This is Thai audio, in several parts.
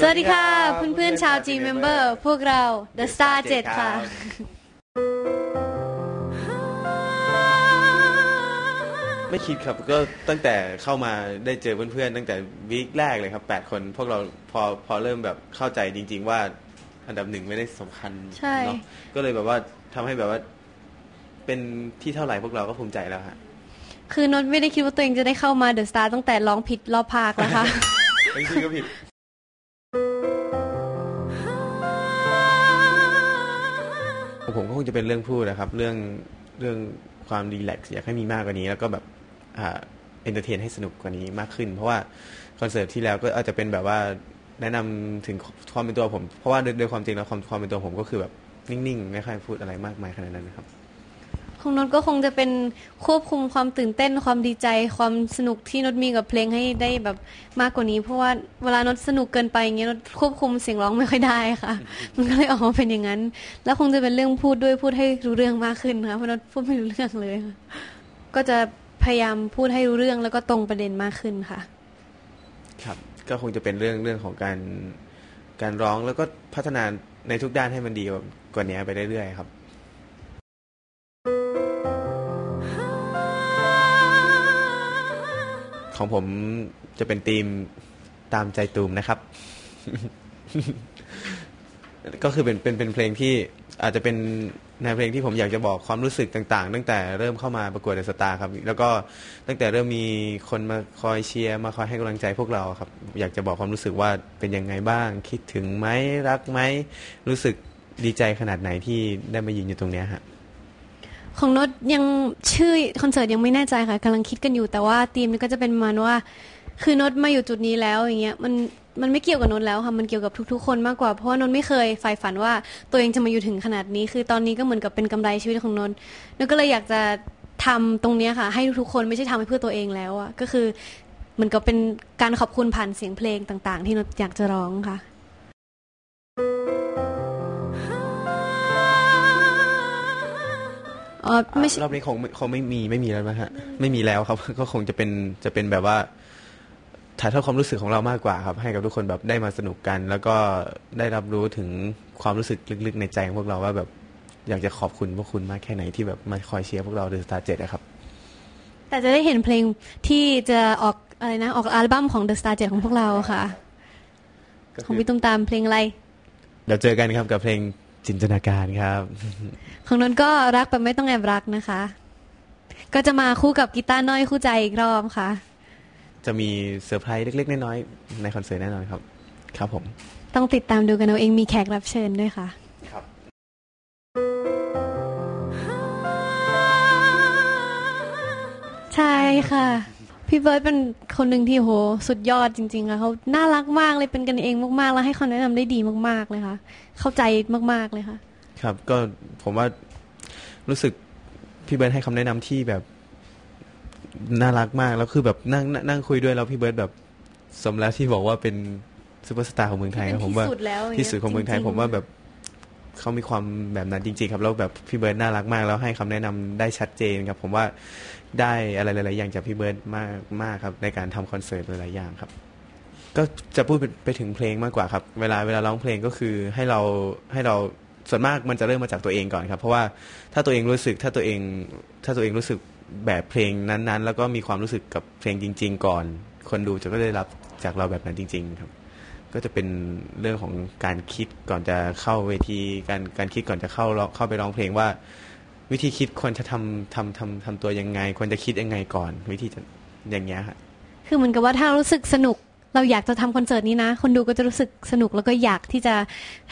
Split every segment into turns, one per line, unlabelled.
สวัสดีค่ะ เพื่อนๆชาว G Member พวกเรา The Star 7 ค่ะ
ไม่คิดครับก็ตั้งแต่เข้ามาได้เจอเพื่อนๆตั้งแต่วีคแรกเลยครับแปดคนพวกเราพอพอเริ่มแบบเข้าใจจริง ๆ ว่าอันดับหนึ่งไม่ได้สำคัญ
ใช่
เนาะก็เลยแบบว่าทำให้แบบว่าเป็นที่เท่าไหร่พวกเราก็ภูมิใจแล้วฮะ
คือนนท์ไม่ได้คิดว่าตัวเองจะได้เข้ามา The Star ตั้งแต่ร้องผิดรอบภาคแล้วค่ะ
จริงๆก็ผิด ผมก็คงจะเป็นเรื่องพูดนะครับ เรื่องเรื่องความรีแลกซ์อยากให้มีมากกว่านี้ แล้วก็แบบอ่าเอนเตอร์เทนให้สนุกกว่านี้มากขึ้น เพราะว่าคอนเสิร์ตที่แล้วก็อาจจะเป็นแบบว่าแนะนำถึงความเป็นตัวผม เพราะว่าโดยโดยความจริงแล้วความความเป็นตัวผมก็คือแบบนิ่งๆ ไม่ค่อยพูดอะไรมากมายขนาดนั้นนะครับ
ของนนก็คงจะเป็นควบคุมความตื่นเต้นความดีใจความสนุกที่นนมีกับเพลงให้ได้แบบมากกว่านี้ เพราะว่าเวลานนสนุกเกินไปอย่างเงี้ยนนควบคุมเสียงร้องไม่ค่อยได้ค่ะ มันก็เลยออกมาเป็นอย่างนั้น แล้วคงจะเป็นเรื่องพูดด้วยพูดให้รู้เรื่องมากขึ้นค่ะเพราะนนพูดไม่รู้เรื่องเลย ก็จะพยายามพูดให้รู้เรื่องแล้วก็ตรงประเด็นมากขึ้นค่ะ
ครับก็คงจะเป็นเรื่องเรื่องของการการร้องแล้วก็พัฒนาในทุกด้านให้มันดีกว่านี้ไปเรื่อยๆครับ ของผมจะเป็นธีมตามใจตูมนะครับ ก็คือเป็นเป็นเป็นเพลงที่อาจจะเป็นแนวเพลงที่ผมอยากจะบอกความรู้สึกต่างๆ ตั้งแต่เริ่มเข้ามาประกวดเดอสตาร์ครับ แล้วก็ตั้งแต่เริ่มมีคนมาคอยเชียร์มาคอยให้กำลังใจพวกเราครับ อยากจะบอกความรู้สึกว่าเป็นยังไงบ้าง คิดถึงไหมรักไหมรู้สึกดีใจขนาดไหนที่ได้มายืนอยู่ตรงเนี้ยฮะ
ของนดยังชื่อคอนเสิร์ตยังไม่แน่ใจค่ะกำลังคิดกันอยู่แต่ว่าธีมนี้ก็จะเป็นประมาณว่า คือนดมาอยู่จุดนี้แล้วอย่างเงี้ยมันมันไม่เกี่ยวกับนดแล้วค่ะ มันเกี่ยวกับทุกๆ คนมากกว่า เพราะว่านดไม่เคยใฝ่ฝันว่าตัวเองจะมาอยู่ถึงขนาดนี้ คือตอนนี้ก็เหมือนกับเป็นกำไรชีวิตของนดนดก็เลยอยากจะทำตรงเนี้ยค่ะ ให้ทุกๆ คนไม่ใช่ทำให้เพื่อตัวเองแล้วอะก็คือเหมือนกับเป็นการขอบคุณผ่านเสียงเพลงต่าง ๆ ที่นดอยากจะร้องค่ะ อ๋อไม่ใช่
รอบนี้คงไม่คงไม่มีไม่มีแล้วนะฮะไม่มีแล้วครับก็คงจะเป็นจะเป็นแบบว่าถ่ายทอดความรู้สึกของเรามากกว่าครับ ให้กับทุกคนแบบได้มาสนุกกัน แล้วก็ได้รับรู้ถึงความรู้สึกลึกๆในใจของพวกเราว่าแบบอยากจะขอบคุณพวกคุณมากแค่ไหนที่แบบมาคอยเชียร์พวกเราเดอะสตาร์เจ็ดนะครับ
แต่จะได้เห็นเพลงที่จะออกอะไรนะ ออกอัลบั้มของ The Star 7ของพวกเราค่ะ
ก็
ของ
คือ
พี่ตุ้มตามเพลงอะไร
เดี๋ยวเจอกันครับกับเพลง จินตนาการครับ
ของนนท์ก็รักแบบไม่ต้องแอบรักนะคะ ก็จะมาคู่กับกีตาร์น้อยคู่ใจอีกรอบค่ะ
จะมีเซอร์ไพรส์เล็ก ๆ น้อยๆในคอนเสิร์ตแน่นอนครับ ครับผม
ต้องติดตามดูกันเอาเองมีแขกรับเชิญด้วยค่ะ
ครับ
ใช่ค่ะ พี่เบิร์ดเป็นคนหนึ่งที่โหสุดยอดจริงๆค่ะเขาน่ารักมากเลยเป็นกันเองมากๆ แล้วให้คำแนะนำได้ดีมาก ๆเลยค่ะ เข้าใจมากๆเลยค่ะ
ครับ ก็ผมว่ารู้สึกพี่เบิร์ดให้คำแนะนำที่แบบน่ารักมากแล้วคือแบบนั่งนั่งนั่งคุยด้วยแล้วพี่เบิร์ดแบบสมแล้วที่บอกว่าเป็นซูเปอร์สตาร์ของเมืองไทยครับผมว่า
ที่สุดแล้วอย่างเงี้ย
ที่สุดของเมืองไทย
จริงๆ
ผมว่าแบบเขามีความแบบนั้นจริง ๆ ครับแล้วแบบพี่เบิร์ดน่ารักมาก แล้วให้คำแนะนำได้ชัดเจนครับ ผมว่า ได้อะไรหลาย ๆ อย่างจากพี่เบิร์ดมากมากครับ ในการทำคอนเสิร์ตหลาย ๆ อย่างครับ ก็จะพูดไปไปถึงเพลงมากกว่าครับ เวลาเวลาร้องเพลงก็คือให้เราให้เราส่วนมากมันจะเริ่มมาจากตัวเองก่อนครับ เพราะว่าถ้าตัวเองรู้สึกถ้าตัวเองถ้าตัวเองรู้สึกแบบเพลงนั้น ๆ แล้วก็มีความรู้สึกกับเพลงจริง ๆ ก่อน คนดูจะก็ได้รับจากเราแบบนั้นจริง ๆ ครับ ก็จะเป็นเรื่องของการคิดก่อนจะเข้าเวที การการคิดก่อนจะเข้าเข้าไปร้องเพลงว่า วิธีคิดควรจะทำทำทำทำตัวยังไง ควรจะคิดยังไงก่อน วิธีจะอย่างเงี้ยฮะ
คือเหมือนกับว่าถ้ารู้สึกสนุกเราอยากจะทำคอนเสิร์ตนี้นะ คนดูก็จะรู้สึกสนุกแล้วก็อยากที่จะ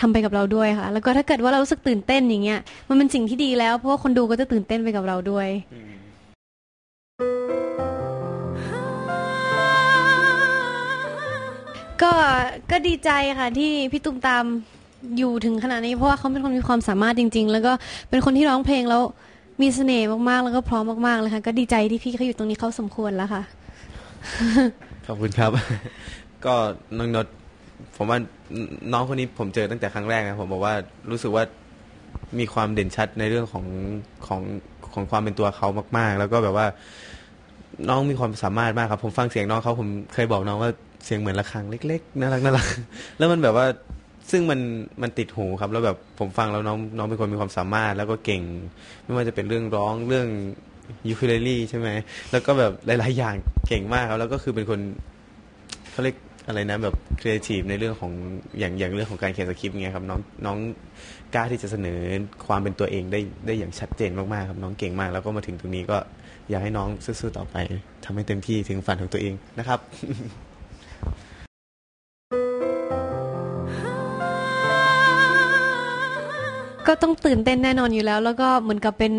ทำไปกับเราด้วยค่ะ แล้วก็ถ้าเกิดว่าเรารู้สึกตื่นเต้นอย่างเงี้ย มันเป็นสิ่งที่ดีแล้ว เพราะว่าคนดูก็จะตื่นเต้นไปกับเราด้วยก็ก็ดีใจค่ะที่พี่ตุ้มตาม อยู่ถึงขนาดนี้เพราะว่าเขาเป็นคนมีความสามารถจริง ๆ แล้วก็เป็นคนที่ร้องเพลงแล้วมีเสน่ห์มากๆ แล้วก็พร้อมมากๆเลยค่ะ ก็ดีใจที่พี่เขาอยู่ตรงนี้เขาสมควรแล้วค่ะ
ขอบคุณครับ ก็น้องนดผมว่าน้องคนนี้ผมเจอตั้งแต่ครั้งแรกนะผมบอกว่ารู้สึกว่ามีความเด่นชัดในเรื่องของของของความเป็นตัวเขามาก ๆ แล้วก็แบบว่า น้องมีความสามารถมากครับ ผมฟังเสียงน้องเขาผมเคยบอกน้องว่าเสียงเหมือนระฆังเล็ก ๆน่ารักน่ารักแล้วมันแบบว่า ซึ่งมันมันติดหูครับ แล้วแบบผมฟังแล้วน้องน้องเป็นคนมีความสามารถ แล้วก็เก่ง ไม่ว่าจะเป็นเรื่องร้องเรื่องยูคูเลเลี่ใช่ไหมแล้วก็แบบหลาย ๆ อย่างเก่งมากครับ แล้วก็คือเป็นคนเขาเรียกอะไรนะแบบครีเอทีฟในเรื่องของอย่างอย่างเรื่องของการเขียนสคริปต์เงี้ยครับน้องน้องกล้าที่จะเสนอความเป็นตัวเองได้ได้อย่างชัดเจนมาก ๆ ครับ น้องเก่งมาก แล้วก็มาถึงตรงนี้ก็อยากให้น้องสู้ๆต่อไปทำให้เต็มที่ถึงฝันของตัวเองนะครับ
ก็ต้องตื่นเต้นแน่นอนอยู่แล้ว แล้วก็เหมือนกับเป็น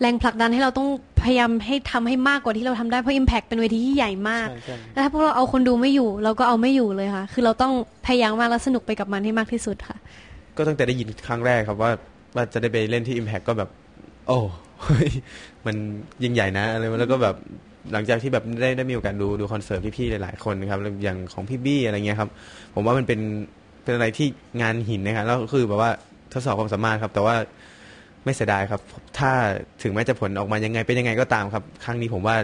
แรงผลักดันให้เราต้องพยายามให้ทำให้มากกว่าที่เราทำได้เพราะ Impact เป็นเวทีที่ใหญ่มาก
ใช่ใช่
แล้วถ้าพวกเราเอาคนดูไม่อยู่ เราก็เอาไม่อยู่เลยค่ะ คือเราต้องพยายามมากและสนุกไปกับมันให้มากที่สุดค่ะ
ก็ตั้งแต่ได้ยินครั้งแรกครับว่าว่าจะได้ไปเล่นที่ Impact ก็แบบ โอ้เฮ้ยมันยิ่งใหญ่นะอะไรแล้วก็แบบหลังจากที่แบบได้ได้มีโอกาสดูดูคอนเสิร์ตพี่ๆหลายๆคนนะครับแล้วอย่างของพี่บี้อะไรเงี้ยครับ ผมว่ามันเป็นเป็นอะไรที่งานหินนะครับแล้วก็คือแบบว่า ทดสอบความสามารถครับ แต่ว่าไม่เสียดายครับ ถ้าถึงแม้จะผลออกมายังไงเป็นยังไงก็ตามครับ ครั้งนี้ผมว่า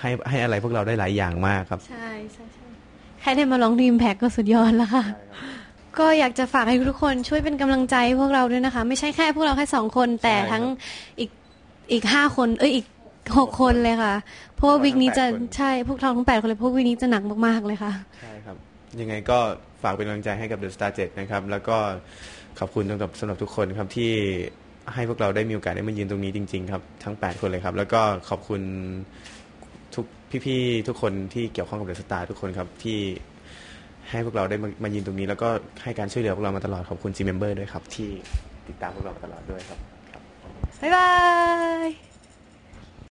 ให้ให้อะไรพวกเราได้หลายอย่างมากครับ
ใช่ใช่ใช่แค่ได้มาร้องทีมแพ็กก็สุดยอดแล้วค่ะก็อยากจะฝากให้ทุกคนช่วยเป็นกำลังใจให้พวกเราด้วยนะคะ ไม่ใช่แค่พวกเราแค่สองคน แต่
ใช่ครับ
ทั้งอีกอีกห้าคนเอ้ยอีกหกคนเลยค่ะ เพราะว่า
พวกเรา
วิกนี้จะ
ทั้งแปดคน
ใช่พวกเราทั้งแปดคนเลยเพราะวิกนี้จะหนักมากๆเลยค่ะ
ใช่ครับ ยังไงก็ฝากเป็นกำลังใจให้กับ The Star 7นะครับ แล้วก็ ขอบคุณสำหรับสำหรับทุกคนครับที่ให้พวกเราได้มีโอกาสได้มายืนตรงนี้จริง ๆ ครับ ทั้ง 8 คนเลยครับ แล้วก็ขอบคุณทุกพี่ๆทุกคนที่เกี่ยวข้องกับเดอะสตาร์ทุกคนครับที่ให้พวกเราได้มามายืนตรงนี้ แล้วก็ให้การช่วยเหลือพวกเรามาตลอดขอบคุณซีเมมเบอร์ด้วยครับ ที่ติดตามพวกเรามาตลอดด้วยครับครับ
บ๊ายบาย